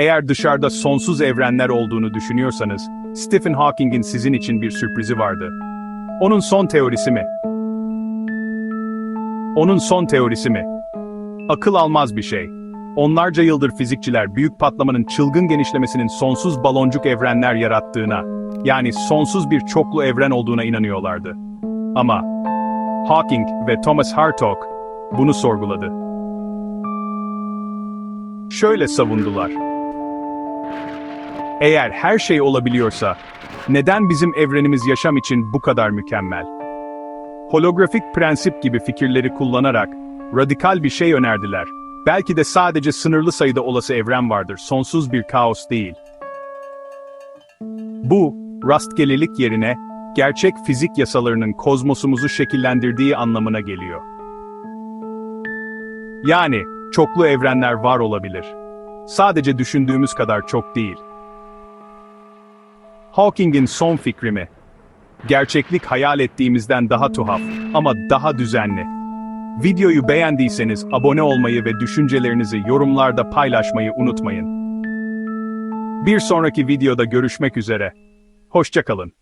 Eğer dışarıda sonsuz evrenler olduğunu düşünüyorsanız, Stephen Hawking'in sizin için bir sürprizi vardı. Onun son teorisi mi? Onun son teorisi mi? Akıl almaz bir şey. Onlarca yıldır fizikçiler büyük patlamanın çılgın genişlemesinin sonsuz baloncuk evrenler yarattığına, yani sonsuz bir çoklu evren olduğuna inanıyorlardı. Ama Hawking ve Thomas Hartog bunu sorguladı. Şöyle savundular. Eğer her şey olabiliyorsa, neden bizim evrenimiz yaşam için bu kadar mükemmel? Holografik prensip gibi fikirleri kullanarak radikal bir şey önerdiler. Belki de sadece sınırlı sayıda olası evren vardır, sonsuz bir kaos değil. Bu, rastgelelik yerine gerçek fizik yasalarının kozmosumuzu şekillendirdiği anlamına geliyor. Yani çoklu evrenler var olabilir. Sadece düşündüğümüz kadar çok değil. Hawking'in son fikri mi? Gerçeklik hayal ettiğimizden daha tuhaf ama daha düzenli. Videoyu beğendiyseniz abone olmayı ve düşüncelerinizi yorumlarda paylaşmayı unutmayın. Bir sonraki videoda görüşmek üzere. Hoşçakalın.